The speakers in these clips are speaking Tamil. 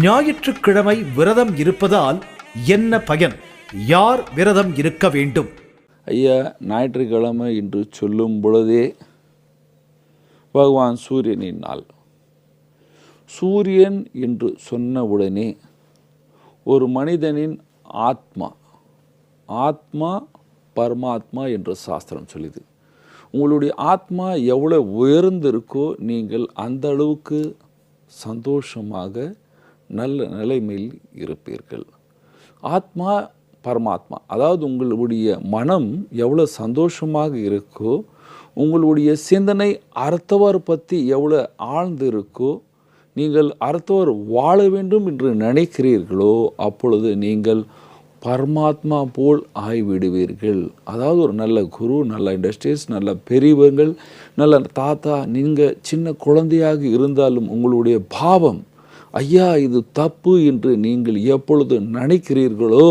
ஞாயிற்றுக்கிழமை விரதம் இருப்பதால் என்ன பயன்? யார் விரதம் இருக்க வேண்டும்? ஐயா ஞாயிற்றுக்கிழமை என்று சொல்லும் பொழுதே பகவான் சூரியனின் நாள். சூரியன் என்று சொன்னவுடனே ஒரு மனிதனின் ஆத்மா ஆத்மா பரமாத்மா என்று சாஸ்திரம் சொல்லுது. உங்களுடைய ஆத்மா எவ்வளோ உயர்ந்திருக்கோ நீங்கள் அந்த அளவுக்கு சந்தோஷமாக நல்ல நிலைமையில் இருப்பீர்கள். ஆத்மா பரமாத்மா அதாவது உங்களுடைய மனம் எவ்வளோ சந்தோஷமாக இருக்கோ உங்களுடைய சிந்தனை அர்த்தவர் பற்றி எவ்வளோ ஆழ்ந்து இருக்கோ நீங்கள் அர்த்தவர் வாழ வேண்டும் என்று நினைக்கிறீர்களோ அப்பொழுது நீங்கள் பரமாத்மா போல் ஆய்விடுவீர்கள் அதாவது ஒரு நல்ல குரு நல்ல இண்டஸ்ட்ரீஸ் நல்ல பெரியவர்கள் நல்ல தாத்தா நீங்கள் சின்ன குழந்தையாக இருந்தாலும் உங்களுடைய பாவம் ஐயா இது தப்பு என்று நீங்கள் எப்பொழுது நினைக்கிறீர்களோ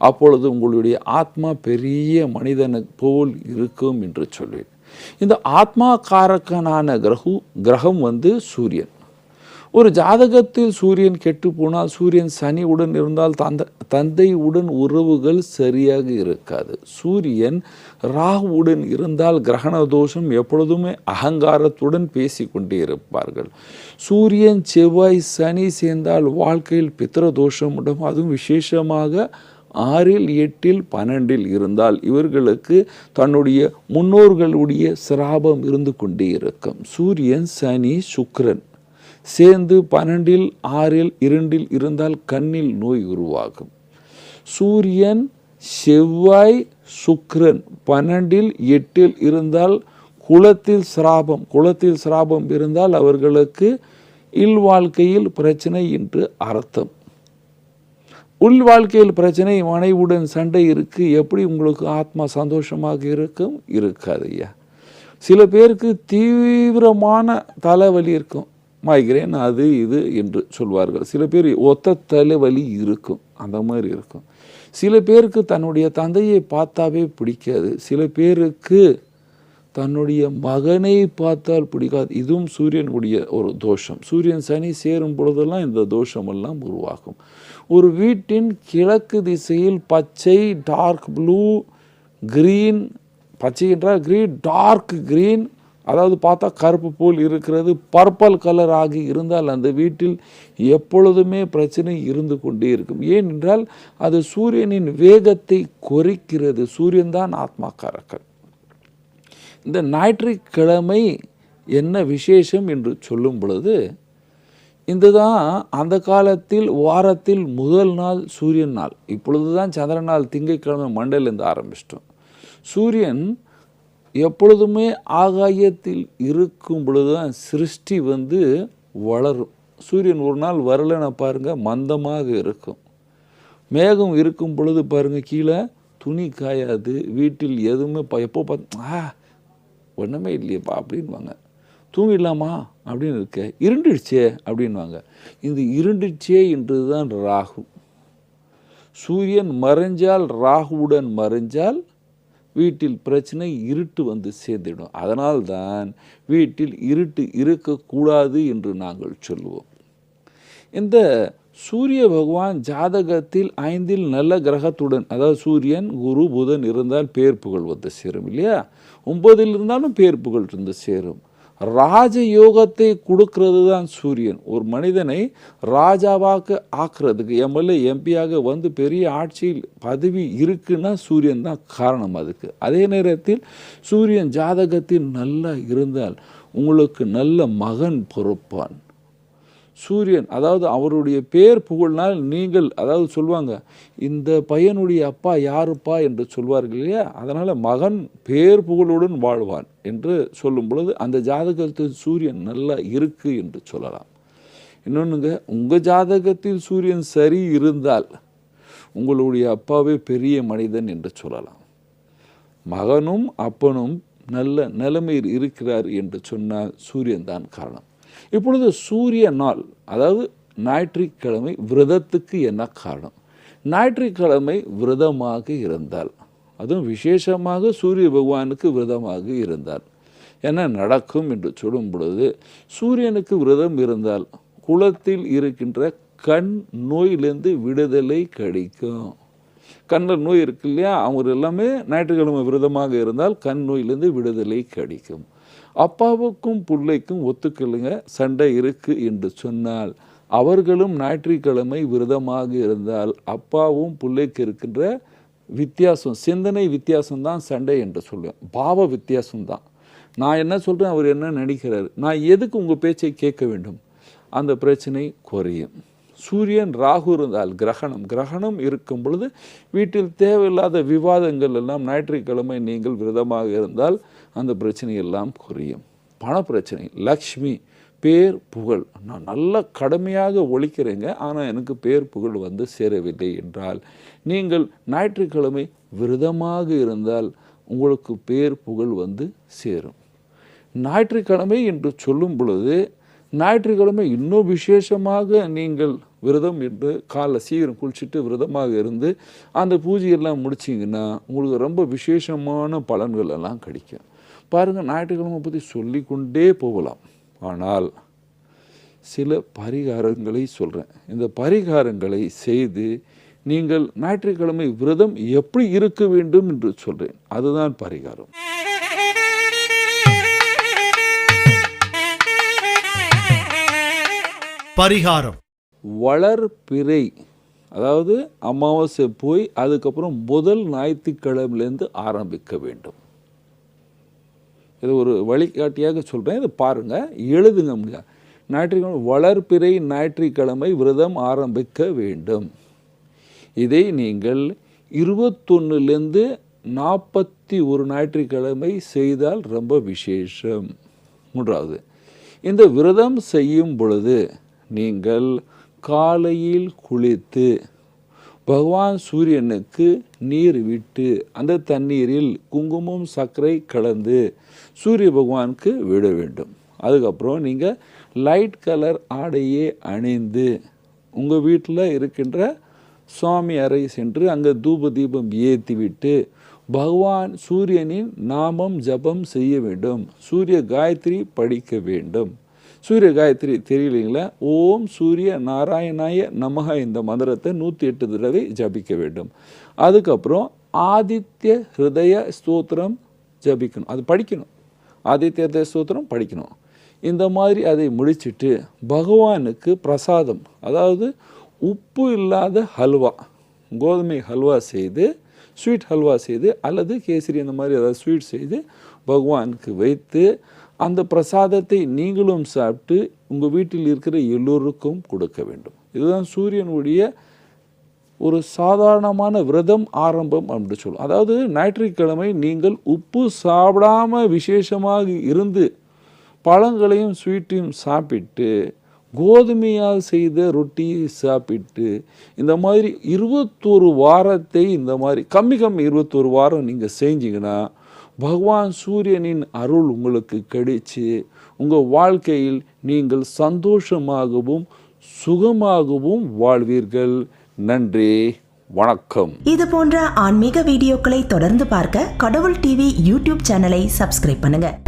அப்பொழுது உங்களுடைய ஆத்மா பெரிய மனிதனை போல் இருக்கும் என்று சொல்வேன். இந்த ஆத்மா காரக்கனான கிரகு கிரகம் வந்து சூரியன். ஒரு ஜாதகத்தில் சூரியன் கெட்டு போனால் சூரியன் சனியுடன் இருந்தால் தந்த தந்தையுடன் உறவுகள் சரியாக இருக்காது. சூரியன் ராகுவுடன் இருந்தால் கிரகண தோஷம் எப்பொழுதுமே அகங்காரத்துடன் பேசிக்கொண்டே இருப்பார்கள். சூரியன் செவ்வாய் சனி சேர்ந்தால் வாழ்க்கையில் பித்திர தோஷம் தோஷமுடன் அதுவும் விசேஷமாக ஆறில் எட்டில் பன்னெண்டில் இருந்தால் இவர்களுக்கு தன்னுடைய முன்னோர்களுடைய சிராபம் இருந்து கொண்டே இருக்கும். சூரியன் சனி சுக்ரன் சேர்ந்து பன்னெண்டில் ஆறில் இரண்டில் இருந்தால் கண்ணில் நோய் உருவாகும். சூரியன் செவ்வாய் சுக்ரன் பன்னெண்டில் எட்டில் இருந்தால் குளத்தில் சிராபம். குளத்தில் சிராபம் இருந்தால் அவர்களுக்கு இல் வாழ்க்கையில் பிரச்சனை என்று அர்த்தம். உள் வாழ்க்கையில் பிரச்சனை மனைவுடன் சண்டை இருக்கு. எப்படி உங்களுக்கு ஆத்மா சந்தோஷமாக இருக்கும்? இருக்காது ஐயா. சில பேருக்கு தீவிரமான தலைவலி இருக்கும். மைக்ரேன் அது இது என்று சொல்வார்கள். சில பேர் ஒத்த தலைவலி இருக்கும் அந்த மாதிரி இருக்கும். சில பேருக்கு தன்னுடைய தந்தையை பார்த்தாவே பிடிக்காது. சில பேருக்கு தன்னுடைய மகனை பார்த்தால் பிடிக்காது. இதுவும் சூரியனுடைய ஒரு தோஷம். சூரியன் சனி சேரும் பொழுதெல்லாம் இந்த தோஷமெல்லாம் உருவாகும். ஒரு வீட்டின் கிழக்கு திசையில் பச்சை டார்க் ப்ளூ கிரீன் பச்சை என்றால் கிரீன் டார்க் கிரீன் அதாவது பார்த்தா கருப்பு போல் இருக்கிறது பர்பல் கலர் ஆகி இருந்தால் அந்த வீட்டில் எப்பொழுதுமே பிரச்சனை இருந்து கொண்டே இருக்கும். ஏனென்றால் அது சூரியனின் வேகத்தை குறைக்கிறது. சூரியன் தான் ஆத்மாக்காரக்கன் இந்த ஞாயிற்றுக்கிழமை என்ன விசேஷம் என்று சொல்லும் பொழுது இந்த தான் அந்த காலத்தில் வாரத்தில் முதல் நாள் சூரியன் நாள். இப்பொழுது தான் சந்திர நாள் திங்கட்கிழமை மண்டலேருந்து ஆரம்பிச்சிட்டோம். சூரியன் எப்பொழுதுமே ஆகாயத்தில் இருக்கும் பொழுது தான் சிருஷ்டி வந்து வளரும். சூரியன் ஒரு நாள் வரலைன்னா பாருங்கள் மந்தமாக இருக்கும். மேகம் இருக்கும் பொழுது பாருங்கள் கீழே துணி காயாது வீட்டில் எதுவுமே ப எப்போ பார்த்து ஆ ஒன்றுமே இல்லையேப்பா அப்படின்வாங்க தூங்கிடலாமா அப்படின்னு இருக்க இருண்டுடுச்சே அப்படின்வாங்க இந்த இருண்டுச்சே என்றது தான் ராகு. சூரியன் மறைஞ்சால் ராகுவுடன் மறைஞ்சால் வீட்டில் பிரச்சனை இருட்டு வந்து சேர்ந்துடும். அதனால்தான் வீட்டில் இருட்டு இருக்கக்கூடாது என்று நாங்கள் சொல்லுவோம். இந்த சூரிய பகவான் ஜாதகத்தில் ஐந்தில் நல்ல கிரகத்துடன் அதாவது சூரியன் குரு புதன் இருந்தால் பேர் புகழ் வந்து சேரும் இல்லையா? ஒன்பதில் இருந்தாலும் பேர் புகழ் வந்து சேரும். ராஜ யோகத்தை தான் சூரியன். ஒரு மனிதனை ராஜாவாக ஆக்குறதுக்கு எம்எல்ஏ எம்பியாக வந்து பெரிய ஆட்சியில் பதவி இருக்குன்னா சூரியன் தான் காரணம் அதுக்கு. அதே நேரத்தில் சூரியன் ஜாதகத்தில் நல்லா இருந்தால் உங்களுக்கு நல்ல மகன் பொறுப்பான். சூரியன் அதாவது அவருடைய பேர் புகழ்னால் நீங்கள் அதாவது சொல்லுவாங்க இந்த பையனுடைய அப்பா யாருப்பா என்று சொல்வார்கள் இல்லையா? அதனால் மகன் பேர் புகழுடன் வாழ்வான் என்று சொல்லும் பொழுது அந்த ஜாதகத்தில் சூரியன் நல்லா இருக்கு என்று சொல்லலாம். இன்னொன்றுங்க உங்கள் ஜாதகத்தில் சூரியன் சரி இருந்தால் உங்களுடைய அப்பாவே பெரிய மனிதன் என்று சொல்லலாம். மகனும் அப்பனும் நல்ல நிலைமையில் இருக்கிறார் என்று சொன்னால் சூரியன் தான் காரணம். இப்பொழுது சூரிய நாள் அதாவது ஞாயிற்றுக்கிழமை விரதத்துக்கு என்ன காரணம்? ஞாயிற்றுக்கிழமை விரதமாக இருந்தால் அதுவும் விசேஷமாக சூரிய பகவானுக்கு விரதமாக இருந்தால் என்ன நடக்கும் என்று சொல்லும் பொழுது சூரியனுக்கு விரதம் இருந்தால் குளத்தில் இருக்கின்ற கண் நோயிலேருந்து விடுதலை கிடைக்கும். கண்ணில் நோய் இருக்கு இல்லையா? அவங்க எல்லாமே ஞாயிற்றுக்கிழமை விரதமாக இருந்தால் கண் நோயிலேருந்து விடுதலை கிடைக்கும். அப்பாவுக்கும் பிள்ளைக்கும் ஒத்துக்கலுங்க சண்டை இருக்கு என்று சொன்னால் அவர்களும் ஞாயிற்றுக்கிழமை விரதமாக இருந்தால் அப்பாவும் பிள்ளைக்கு இருக்கின்ற வித்தியாசம் சிந்தனை வித்தியாசம்தான் சண்டை என்று சொல்லுவேன். பாவ வித்தியாசம்தான். நான் என்ன சொல்கிறேன் அவர் என்ன நினைக்கிறார்? நான் எதுக்கு உங்கள் பேச்சை கேட்க வேண்டும்? அந்த பிரச்சனை குறையும். சூரியன் ராகு இருந்தால் கிரகணம். கிரகணம் இருக்கும் பொழுது வீட்டில் தேவையில்லாத விவாதங்கள் எல்லாம் ஞாயிற்றுக்கிழமை நீங்கள் விரதமாக இருந்தால் அந்த பிரச்சனை எல்லாம் குறையும். பண பிரச்சனை லக்ஷ்மி பேர் புகழ். நான் நல்ல கடுமையாக ஒழிக்கிறேங்க ஆனால் எனக்கு பேர் புகழ் வந்து சேரவில்லை என்றால் நீங்கள் ஞாயிற்றுக்கிழமை விரதமாக இருந்தால் உங்களுக்கு பேர் புகழ் வந்து சேரும். ஞாயிற்றுக்கிழமை என்று சொல்லும் பொழுது ஞாயிற்றுக்கிழமை இன்னும் விசேஷமாக நீங்கள் விரதம் என்று காலைல சீக்கிரம் குளிச்சுட்டு விரதமாக இருந்து அந்த பூஜையெல்லாம் முடிச்சிங்கன்னா உங்களுக்கு ரொம்ப விசேஷமான பலன்கள் எல்லாம் கிடைக்கும். பாருங்கள் ஞாயிற்றுக்கிழமை பற்றி சொல்லிக்கொண்டே போகலாம். ஆனால் சில பரிகாரங்களை சொல்கிறேன் இந்த பரிகாரங்களை செய்து நீங்கள் ஞாயிற்றுக்கிழமை விரதம் எப்படி இருக்க வேண்டும் என்று சொல்கிறேன் அதுதான் பரிகாரம். பரிகாரம். வளர்பிறை அதாவது அமாவாசை போய் அதுக்கப்புறம் முதல் ஞாயிற்றுக்கிழமையிலேருந்து ஆரம்பிக்க வேண்டும். இது ஒரு வழிகாட்டியாக சொல்கிறேன் இதை பாருங்கள் எழுதுங்க முடியா? ஞாயிற்றுக்கிழமை வளர்பிறை ஞாயிற்றுக்கிழமை விரதம் ஆரம்பிக்க வேண்டும். இதை நீங்கள் இருபத்தொன்னுலேருந்து நாற்பத்தி ஒரு ஞாயிற்றுக்கிழமை செய்தால் ரொம்ப விசேஷம். மூன்றாவது இந்த விரதம் செய்யும் பொழுது நீங்கள் காலையில் குளித்து பகவான் சூரியனுக்கு நீர் விட்டு அந்த தண்ணீரில் குங்குமம் சர்க்கரை கலந்து சூரிய பகவானுக்கு விட வேண்டும். அதுக்கப்புறம் நீங்கள் லைட் கலர் ஆடையே அணிந்து உங்கள் வீட்டில் இருக்கின்ற சுவாமி அறை சென்று அங்கே தூப தீபம் ஏற்றி விட்டு பகவான் சூரியனின் நாமம் ஜபம் செய்ய வேண்டும். சூரிய காயத்ரி படிக்க வேண்டும். சூரிய காயத்ரி தெரியலீங்களா? ஓம் சூரிய நாராயணாய நமக இந்த மந்திரத்தை நூற்றி எட்டு தடவை ஜபிக்க வேண்டும். அதுக்கப்புறம் ஆதித்ய ஹிருதய ஸ்தோத்திரம் ஜபிக்கணும். அது படிக்கணும். ஆதித்ய ஹிருதய ஸ்தோத்திரம் படிக்கணும். இந்த மாதிரி அதை முடிச்சுட்டு பகவானுக்கு பிரசாதம் அதாவது உப்பு இல்லாத ஹல்வா கோதுமை ஹல்வா செய்து ஸ்வீட் ஹல்வா செய்து அல்லது கேசரி இந்த மாதிரி ஏதாவது ஸ்வீட் செய்து பகவானுக்கு வைத்து அந்த பிரசாதத்தை நீங்களும் சாப்பிட்டு உங்கள் வீட்டில் இருக்கிற எல்லோருக்கும் கொடுக்க வேண்டும். இதுதான் சூரியனுடைய ஒரு சாதாரணமான விரதம் ஆரம்பம் அப்படின்னு சொல்லுவோம். அதாவது ஞாயிற்றுக்கிழமை நீங்கள் உப்பு சாப்பிடாம விசேஷமாக இருந்து பழங்களையும் ஸ்வீட்டையும் சாப்பிட்டு கோதுமையால் செய்த ரொட்டியை சாப்பிட்டு இந்த மாதிரி இருபத்தொரு வாரத்தை இந்த மாதிரி கம்மி கம்மி இருபத்தொரு வாரம் நீங்கள் செஞ்சிங்கன்னா பகவான் சூரியனின் அருள் உங்களுக்கு கிடைச்சி உங்கள் வாழ்க்கையில் நீங்கள் சந்தோஷமாகவும் சுகமாகவும் வாழ்வீர்கள். நன்றி வணக்கம். இது போன்ற ஆன்மீக வீடியோக்களை தொடர்ந்து பார்க்க கடவுள் டிவி யூடியூப் சேனலை சப்ஸ்கிரைப் பண்ணுங்க.